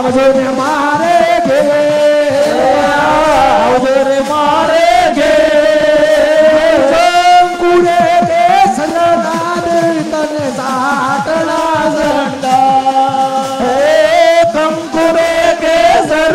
આવજો ને મારે ઘે આવજો રે મારે ઘેર શંકુરે કે સલનાદ તને સાટણા ઝંડા. હે કંકુરે કેસર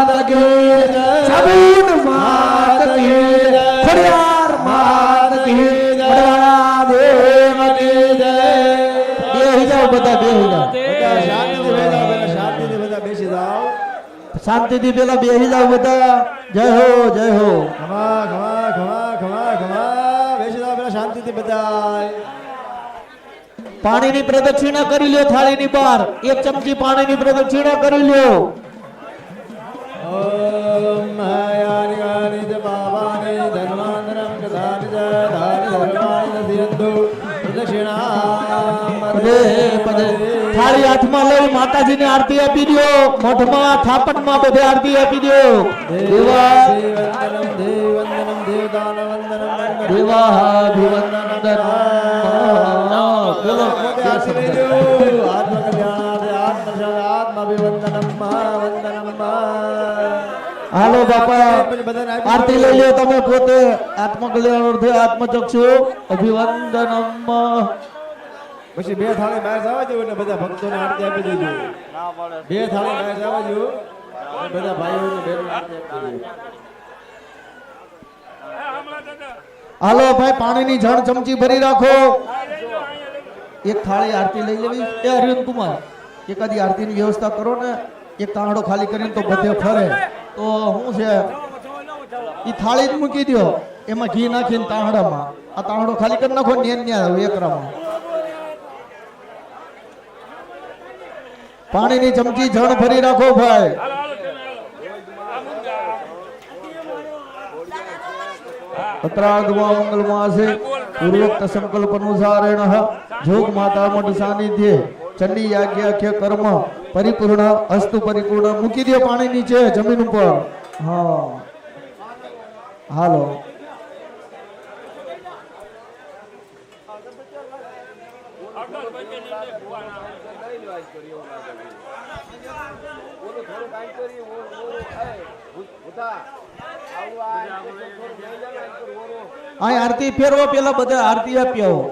શાંતિથી પેલા બેહી જાઓ બધા જય હો જય હો ખમા ખમા ખમા ખમા ખમા બેસી જાઓ પેલા શાંતિથી બધાય પાણીની પ્રદક્ષિણા કરી લ્યો થાળીની બહાર એક ચમચી પાણીની પ્રદક્ષિણા કરી લ્યો ઓમ હયાનિ ગાનિ ચ પાવાનિ ધન્વાંતરમ કદાનિ ચ ધાનિ ધર્માનિ નધિયંતુ પ્રદક્ષિણામ પદે પદે થાળી હાથમાં લઈ માતાજીને આરતી આપી દ્યો મઠમાં થાપટમાં બધે આરતી આપી દ્યો દેવા દેવંદનમ દેવંદનમ દેવદાનવંદનમ દેવાભિવંદન બોલો આત્મકલ્યાણાર્થે આત્મશાંતિ આત્માભિવંદનમ મહાવંદનમ હાલો બાપા પછી બધાને આપી આરતી લઈ લ્યો તમે પોતે આત્મકલ્યાણ અર્થે આત્મચક્ષુ અભિવંદનમ પછી બે થાળી બહાર જવા જેવું ને બધા ભક્તોને આરતી આપી દેજો. બે થાળી બહાર જવા જેવું બધા ભાઈઓને આરતી હાલો ભાઈ પાણીની જણ ચમચી ભરી રાખો. એક થાળી આરતી લઈ લેવી. એ અરવિંદ કુમાર એકાદી આરતીની વ્યવસ્થા કરો ને. એક તાંડો ખાલી કરીને તો બધે ફરે. તો શું છે એ થાળી જ મૂકી દો એમાં ઘી નાખીને તાંડામાં. આ તાંડો ખાલી કરી નાખો ને ન્યા એકરામાં. પાણીની ચમચી જણ ભરી રાખો ભાઈ. પત્રાર્ધમાં મંગલમાસે પૂર્વોક્ત સંકલ્પનુસારેણ જોગ માતા મઠ સાનિધ્યે ચંડી યાજ્ઞાખ્ય કર્મ પરિપૂર્ણ, અસ્તુ પરિપૂર્ણ મૂકી દે પાણી નીચે જમીન ઉપર. હા. હાલો. અહીં આરતી ફેરવો પેલા બધા આરતી આપી આવો.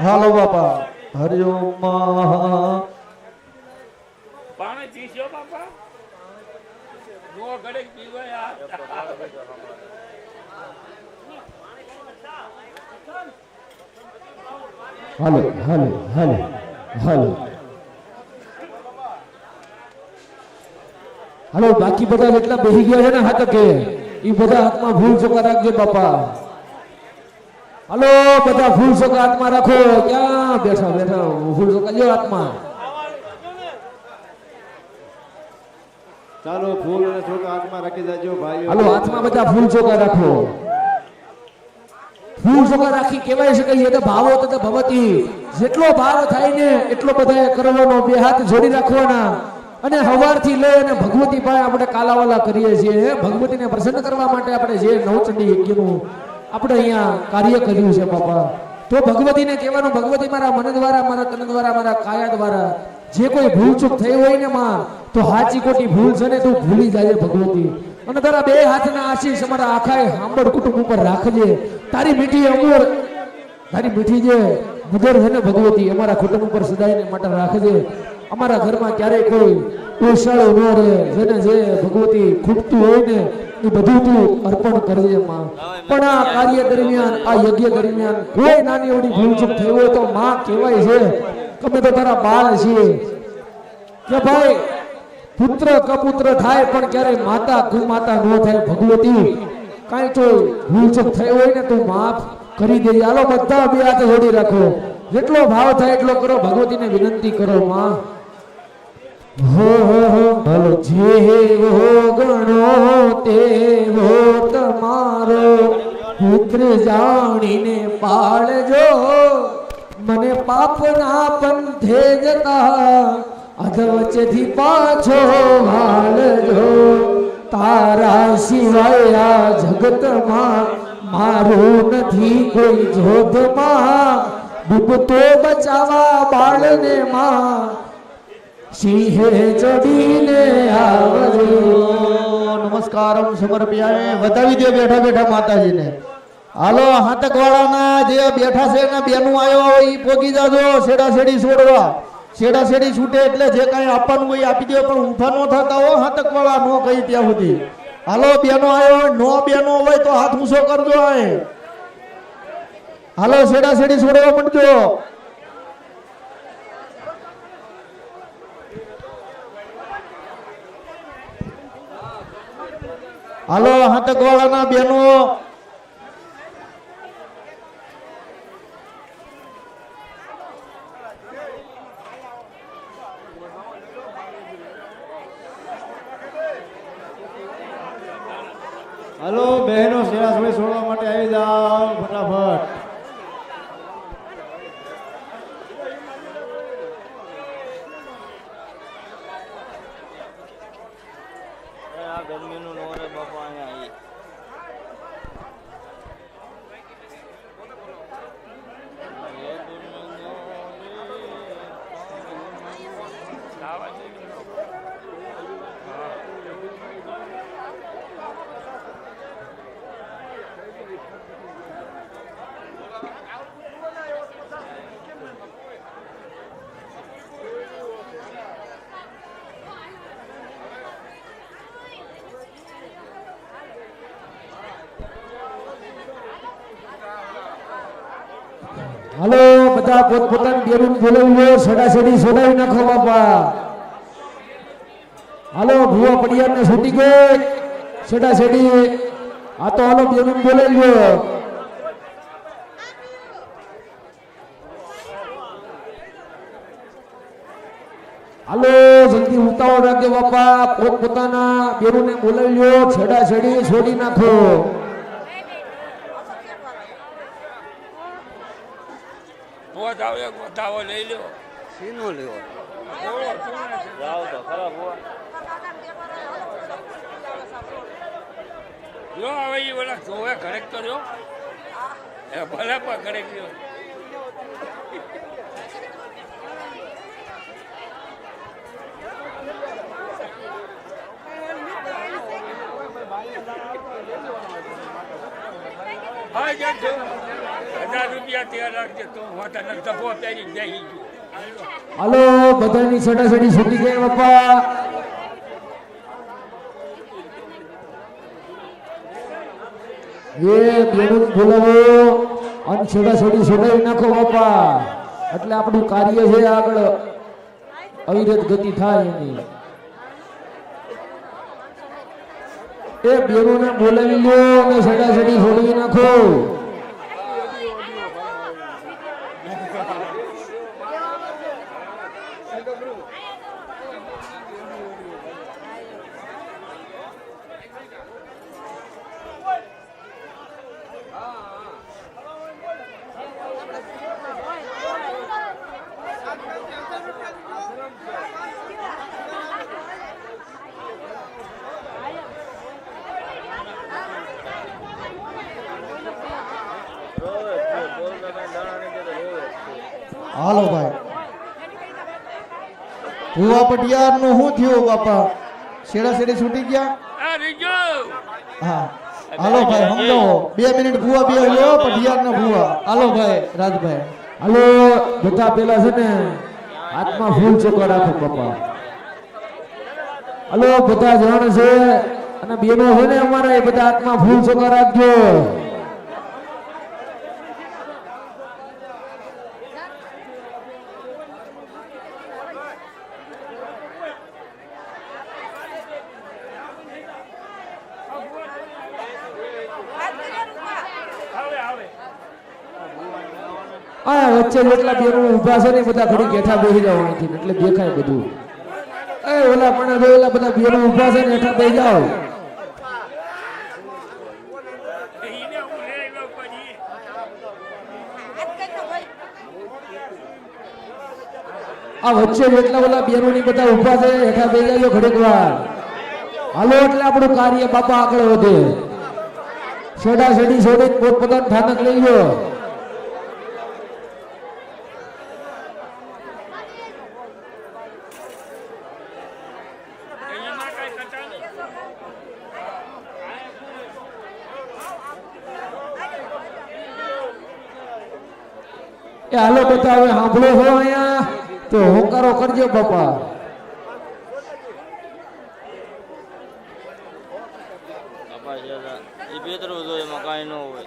હાલો બાપા. હરિઓમ મહા પાણી પીશો બાપા નો ઘડીક પીવાય આ હાલો હાલો હાલો હાલો હાલો બાકી બધા જેટલા બેસી ગયા છે ને હાથ કે એ બધા હાથમાં ભૂલ ચોકા રાખજો બાપા હાલો બધા ફૂલ ચોકા હાથમાં રાખો ક્યાં બેઠા બેઠા ફૂલ ચોકા લ્યો હાથમાં ચાલો ફૂલ અને છોકરા હાથમાં રાખી દેજો ભાઈ હાલો, હાથમાં બધા ફૂલ ચોકા રાખો. ફૂલ ચોકા રાખી કહેવાય છે કે તો ભાવો તો ભવતી. જેટલો ભાવ થાય ને એટલો બધાએ કરવાનો બે હાથ જોડી રાખવાના. અને હવારથી લઈ અને ભગવતી ભાઈ આપણે કાલાવાલા કરીએ છીએ. ભગવતીને પ્રસન્ન કરવા માટે આપણે જે નવચંડી યજ્ઞનું આપણે અહીંયા કાર્ય કર્યું છે, બાપા. તો ભગવતીને કહેવાનું, ભગવતી મારા મન દ્વારા, મારા તન દ્વારા, મારા કાયા દ્વારા જે કોઈ ભૂલ ચૂક થઈ હોય ને માં તો હાચી કોટી ભૂલ છે ને તું ભૂલી જાય ભગવતી. અને તારા બે હાથના આશીષ અમારા આખા હાંબળ કુટુંબ ઉપર રાખજે. તારી મીઠી અમર, તારી મીઠી જે નજર છે ને ભગવતી, અમારા કુટુંબ ઉપર સદાયને માટે રાખજે. અમારા ઘરમાં ક્યારેય કોઈ ઓછાળો ન રહે. જેને જે ભગવતી ખૂટતું હોય ને, એ બધું તું અર્પણ કરજે માં. પણ આ કાર્ય દરમિયાન, આ યજ્ઞ દરમિયાન કોઈ નાની એવડી ભૂલચૂક થઈ હોય તો માં કહેવાય છે તમે તો તારા બાળ છીએ. કે ભાઈ પુત્ર કપુત્ર થાય પણ ક્યારેય માતા કુમાતા ન થાય ભગવતી. કાંઈ તો ભૂલચૂક થઈ હોય ને તું માફ કરી દેજે. હાલો, બધા બે હાથે જોડી રાખો. જેટલો ભાવ થાય એટલો કરો. ભગવતીને વિનંતી કરો, માં. હો હો હો, ભલો. જેવો ગણો હો તમારો પુત્ર જાણીને પાળજો. મને પાપના પંથે જતા અધ વચ્ચેથી પાછો હાલજો તારા સિવાય જગતમાં મારું નથી કોઈ જોધમાં. ડૂબતો બચાવા બાળને માં. સિંહે ચડીને આવજો. નમસ્કાર સમર્પ્યાય બતાવી દો બેઠા બેઠા માતાજીને. હાલો હાતકવાળાના જે બેઠા છે એના બેનું આવ્યો હોય એ પોગી જાજો, છેડા છેડી છોડવા. છેડા છેડી છૂટે એટલે જે કાંઈ આપવાનું હોય આપી દો, પણ ઊભા ન થતા હો, હાતકવાળા નો કહી ત્યાં સુધી. હાલો બેનો આવ્યો હોય નો બેનો હોય તો હાથ ઊંચો કરજો આય. હાલો છેડા છેડી છોડવા માંડજો. હાલો હાતકવાળાના બેનો હાલો બહેનો સેવા સોળી છોડવા માટે આવી જાઓ ફટાફટ આ ગરમીનું નો રે બાપા અહીંયા ઈ. એ ગરમીનો લાવા જોઈએ. હાલો બધા પોતપોતાની બેરું બોલાવી સડા સડી સોડાવી નાખો બાપા. હાલો, ભૂવા પડિયાર ને છૂટી ગઈ. સડા સડી આ તો હાલો બેરું બોલાવી હાલો, જલ્દી ઉતાવળ રાખજો બાપા. પોતપોતાના બેરુને બોલાવી લો છેડા છેડી છોડી નાખો. વધાવો એક વધાવો લઈ લો શીનો લેવો. જાઓ તો ખરાબ હોવા જો હવે એ ઓલા જોવે ઘરેક તો એ ભલે પણ ઘરેક જો હા જો હજાર બધાની સડી છૂટી ગઈ, બાપા. એ બેનું બોલાવો અને છેડા છેડી છોડાવી નાખો, બાપા. એટલે આપણું કાર્ય છે આગળ. અવિરત ગતિ થાય એની. એ ને બોલાવી લ્યો અને છેડા છેડી છોડાવી નાખો રોવે જ છે બોલતા કાંઈ દાણા નહીં દેતા રોવે જ છે હાલો ભાઈ. ભુવા પટિયારનું શું થયું બાપા? છેડા છેડી છૂટી ગયા? હા. હાલો ભાઈ સમજાવો. બે મિનિટ ભૂવા બે લો પઢિયાર ને ભૂવા. હાલો ભાઈ રાજભાઈ. હાલો બધા પેલા છે ને હાથમાં ફૂલ ચોકો રાખો પપ્પા હાલો બધા જણ છે અને બેનો છે ને અમારે એ બધા હાથમાં ફૂલ ચોકો રાખજો આ વચ્ચે જેટલા બેનો ઊભા છે ને બધા ઘડી ગેઠા બેસી જાઓ અહીંથી, એટલે દેખાય બધું. એ ઓલા પણ ઓલા બધા બેનો ઊભા છે ને હેઠા બેસી પછી આ વચ્ચે જેટલા ઓલા બેનો ની બધા ઊભા છે હેઠા બેસી જાજો ઘડીક વાર. હાલો એટલે આપણું કાર્ય બાપા આગળ વધે. છેડા છેડી છોડી પોતપોતાનું થાનક લઈ લો એ હાલો બધા હવે સાંભળો હો અહીંયા. તો હોકારો કરજો બાપા છે એ પેતરું જોઈએ એમાં કાંઈ ન હોય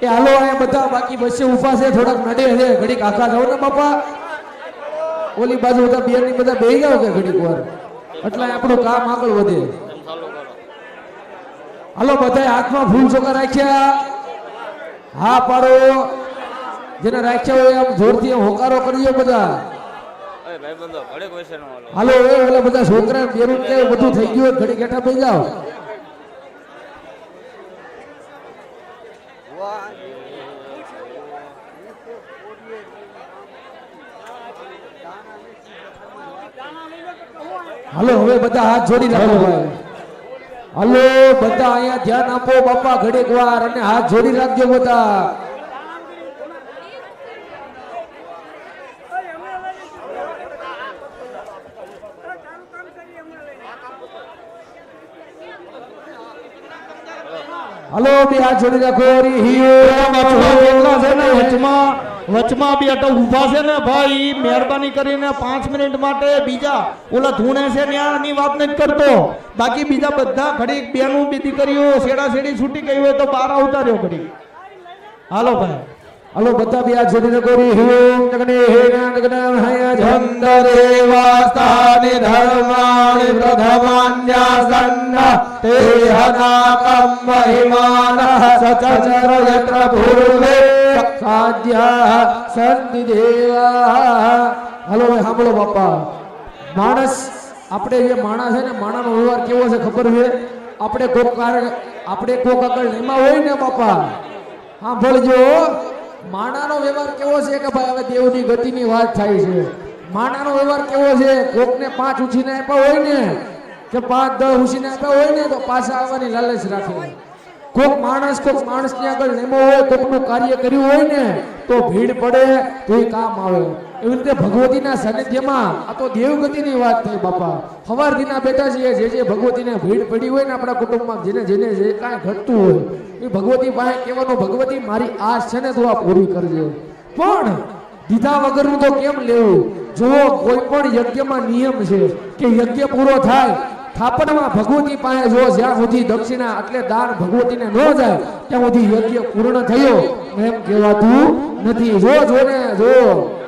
એ હાલો અહીંયા બધા બાકી બસે ઊભા છે થોડાક નડે છે ઘડીક આખા જાવ ને બાપા. ઓલી બાજુ બધા બિયરની બધા બેહી જાવ કે ઘડીક વાર? એટલે આપણું કામ આગળ વધે. હાલો બધા હાથમાં ફૂલ ચોખા રાખ્યા. હા પાડો. જેને રાખ્યા હોય આમ જોરથી હોકારો કરજો બધા. હાલો એ ઓલા બધા છોકરા બેરું કે બધું થઈ ગયું ઘડી ઘેટા થઈ જાવ હાલો હવે બધા હાથ જોડી રાખો ભાઈ. હાલો બધા અહીંયા ધ્યાન આપો બાપા ઘડીક વાર અને હાથ જોડી રાખજો બધા. હલો બે હાથ જોડી રાખો રી વચમાં હિયો બેઠા છે ને વચમાં વચમાં બેઠા ઊભા છે ને ભાઈ, મહેરબાની કરીને પાંચ મિનિટ માટે બીજા ઓલા ધૂણે છે ન્યાની વાત નથી કરતો. બાકી બીજા બધા ઘડીક બેનું બી દીકરીઓ શેડા શેડી છૂટી ગઈ હોય તો બહાર આવતા રહ્યો ઘડીક. હાલો ભાઈ. હાલો, બધા બે હાથ જોડી રાખો રી હિયો જગને હે જગને હયા ચંદરેવાસ્તાનિ ધર્માણિ પ્રથમાન્યાસન્ન તે હનાકમ મહિમાનઃ સચચર યત્ર પૂર્વે સાધ્યા સંત દેવા ભાઈ સાંભળો બાપા માણસ આપણે જે માણસ છે ને માણાનો વ્યવહાર કેવો છે ખબર છે આપણે કોક આપણે કોક આગળ એમાં હોય ને બાપા સાંભળજો માણાનો વ્યવહાર કેવો છે કે ભાઈ હવે દેવની ગતિની વાત થાય છે માણાનો વ્યવહાર કેવો છે કોકને પાંચ ઉછીને આપ્યા હોય ને કે પાંચ દસ ઉછીને આપ્યા હોય ને તો પાછા આવવાની લાલચ રાખે કોક માણસ કોક માણસની આગળ નેમો હોય, કોકનું કાર્ય કર્યું હોય ને, તો ભીડ પડે, તો એ કામ આવે. એવી રીતે ભગવતીના સાનિધ્યમાં આ તો દેવગતિની વાત થઈ બાપા. સવારથીના બેઠા છીએ જે જે ભગવતીને ભીડ પડી હોય ને આપણા કુટુંબમાં, જેને જેને જે કાંઈ ઘટતું હોય, એ ભગવતી પાસે કહેવાનું, ભગવતી, મારી આશ છે ને તો આ પૂરી કરજે. પણ દીધા વગરનું તો કેમ લેવું? જો કોઈ પણ યજ્ઞમાં નિયમ છે કે યજ્ઞ પૂરો થાય થાપણમાં ભગવતી પાસે જો જ્યાં સુધી દક્ષિણા એટલે દાન ભગવતીને ન જાય, ત્યાં સુધી યજ્ઞ પૂર્ણ થયો. એમ કહેવાતું નથી. જો જો ને, જો.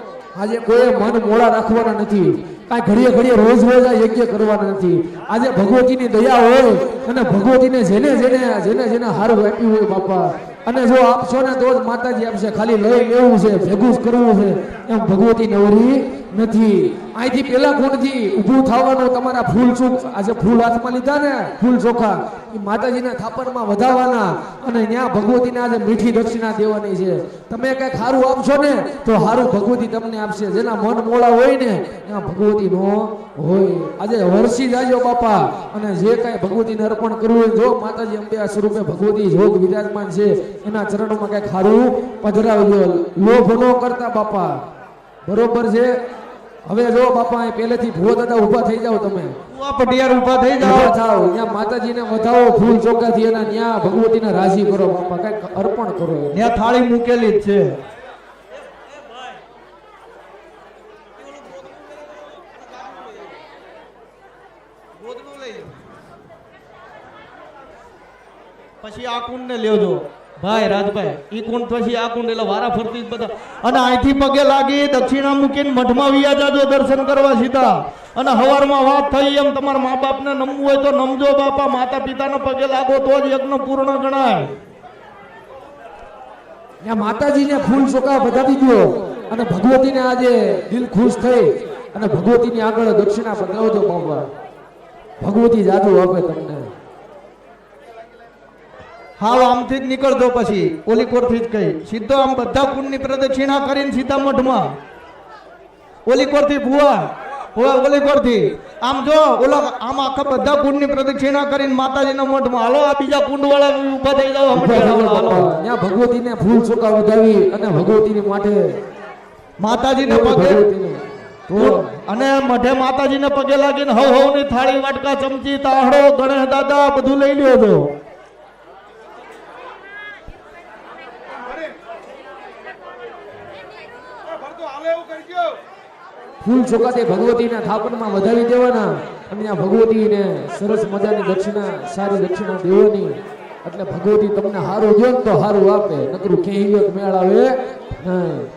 આજે કોઈ મન મોડા રાખવાના નથી. કાંઈ ઘડીએ ઘડીએ રોજ રોજ આ યજ્ઞ કરવાના નથી. આજે ભગવતીની દયા હોય અને ભગવતીને જેને જેને જેને જેને હારું આપ્યું હોય બાપા. અને જો આપશો ને તો જ માતાજી આપશે. ખાલી લઈ લેવું છે, ભેગું જ કરવું છે. એમ ભગવતી નવરી નથી. અહીંથી પેલા ગુણથી ઊભું થવાનું તમારા ફૂલ ચોખ આજે ફૂલ હાથમાં લીધા ને, ફૂલ ચોખા. એ માતાજીના થાપણમાં વધાવવાના અને ત્યાં ભગવતીને આજે મીઠી દક્ષિણા દેવાની છે. તમે કઈ સારું આપશો ને, તો સારું ભગવતી તમને આપશે. જેના મન મોળા હોય ને, ત્યાં ભગવતી નો હોય. આજે વરસી જાજો બાપા. અને જે કાંઈ ભગવતીને અર્પણ કરવું હોય, જો માતાજી અંબે આ સ્વરૂપે ભગવતી જોગ વિરાજમાન છે, એના ચરણોમાં કઈ સારું પધરાવજો. લોભ ન કરતા બાપા. બરોબર છે? હવે જો બાપા પહેલેથી ભૂવો દાદા ઊભા થઈ જાઓ તમે. પટિયાર ઊભા થઈ જાઓ. ઊભા ત્યાં માતાજીને વધાવો ફૂલ ચોકાથી એના ત્યાં ભગવતીને રાજી કરો. બાપા કંઈક અર્પણ કરો. ત્યાં થાળી મૂકેલી જ છે. પછી આ કુંડ ને લેજો ભાઈ રાજભાઈ ઈ કુંડ પછી? આ કુંડ એટલે વારા ફરતી જ બધા. અને અહીંથી પગે લાગી દક્ષિણા મૂકીને મઠમાં વિયા જાજો દર્શન કરવા સીધા. અને હવારમાં વાત થઈ એમ તમારા મા બાપને નમવું હોય તો નમજો બાપા માતા પિતાને પગે લાગો તો જ યજ્ઞ પૂર્ણ ગણાય. ત્યાં માતાજીને ફૂલ ચોકા વધાવી દો અને ભગવતીને આજે દિલ ખુશ થઈ. અને ભગવતીની આગળ દક્ષિણા બદલાવજો બાપા. ભગવતી જાદુ આપે તમને. હાવ આમથી જ નીકળજો પછી. ઓલી કોરથી જ કહી સીધો આમ બધા કુંડની પ્રદક્ષિણા કરીને સીધા મઠમાં ઓલી કોરથી ભુવા ભુવા ઓલી કોરથી આમ જો ઓલા આમ આખા બધા કુંડની પ્રદક્ષિણા કરીને માતાજીના મઠમાં હાલો આ બીજા કુંડ વાળા ઊભા થઈ થજો ત્યાં ભગવતીને ફૂલ ચોકા ઉજાવી અને ભગવતીની માટે માતાજીને પગે અને મઢે માતાજીને પગે લાગીને હવ હવની થાળી વાટકા ચમચી તાહડો ગણેશ દાદા બધું લઈ લ્યો છો ફૂલ ચોકાતે ભગવતીના થાપણમાં વધાવી દેવાના. અને આ ભગવતીને સરસ મજાની દક્ષિણા, સારી દક્ષિણા દેવાની. એટલે ભગવતી તમને સારું ગયો તો સારું આપે. નકરું ક્યાંય ગયો મેળ આવે નહીં.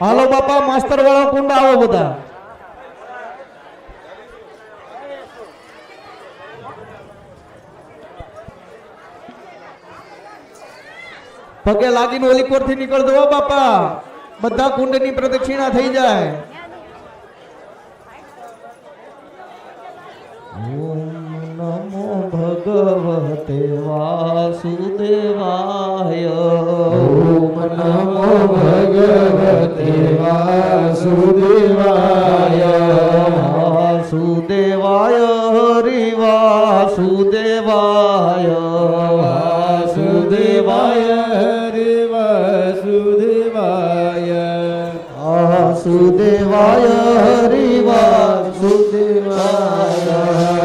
હાલો બાપા, માસ્તર વાળા કુંડ આવો બધા. પગે લાગીને ઓલી કોરથી નીકળ દો બાપા. બધા કુંડની પ્રદક્ષિણા થઈ જાય. વાસુદેવાય હરિ વાસુદેવાય. વાસુદેવાય હરિ વાસુદેવાય. વાસુદેવાય હરિ વાસુદેવાય.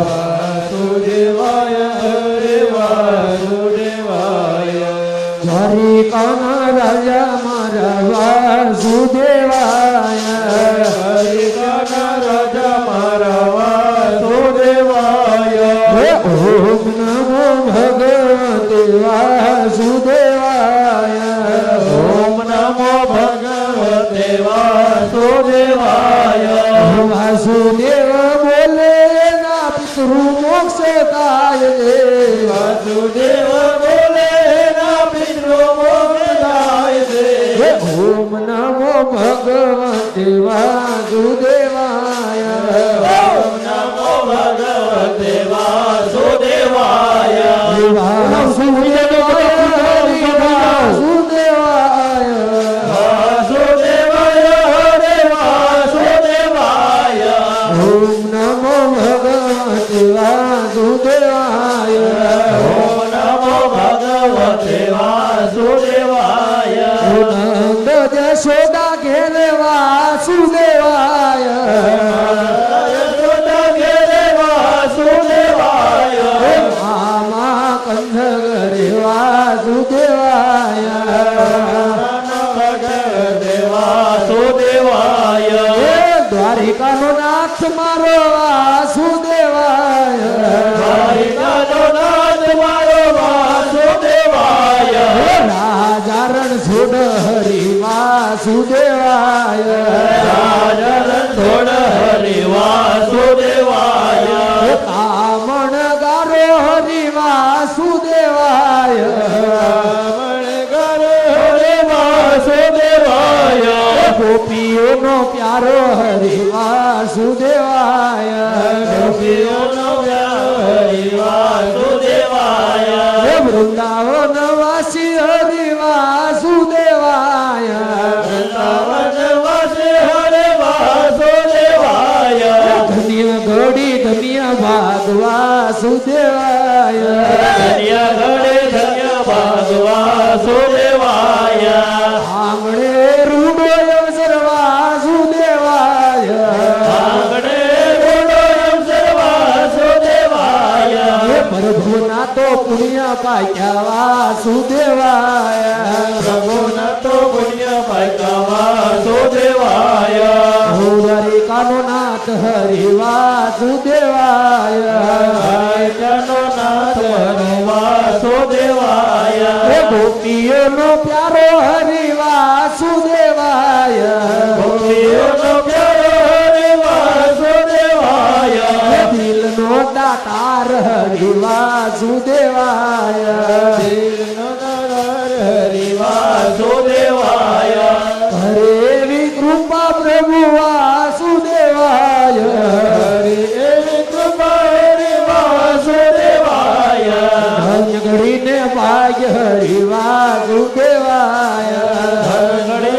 વાસુદેવાય હરિ વાસુદેવાય. હરિ કાના રાજા મારા વાસુદેવાય વાસુદેવ બોલે ના પિતૃ મોક્ષ થાય. રે વાસુદેવ બોલે ના પિતૃ ઓમ નમો ભગવતે વાસુદેવાય. હે ગોપીઓનો પ્યારો હરિ વાસુદેવાય દિલનો દાતાર હરિ વાસુદેવાય वासुदेवाय भगणे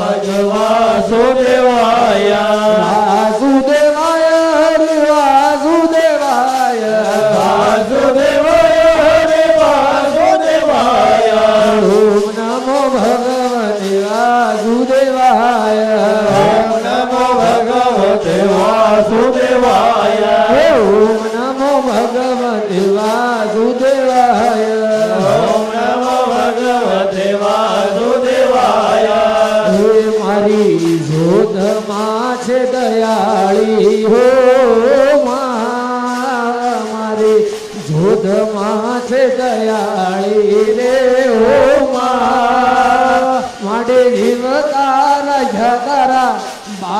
भगवासुदेवाय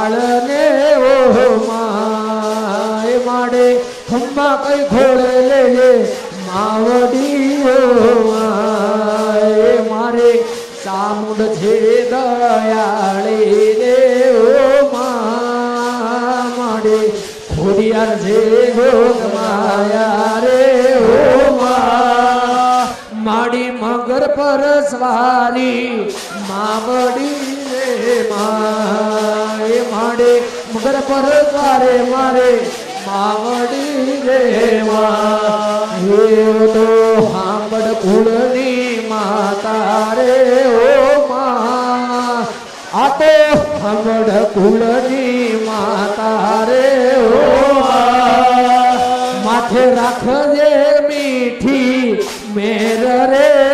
બાળને ઓહો માય માડે ખંભા કઈ ઘોડે લેજે માવડી ઓહો માય મારે ચામુંડ છે દયાળી રે ઓ માડે. ખોડિયાર છે ગોગ માયા રે ઓ માડી મગર પર સ્વારી માવડી રે મા એ માડે, મગર પર તારે મારે, માવડી મા હે તો હાંબડ કુળની માતા રે, ઓ મા. આ તો હાંબડ કુળની માતા રે, ઓ માથે રાખજે મીઠી મેર રે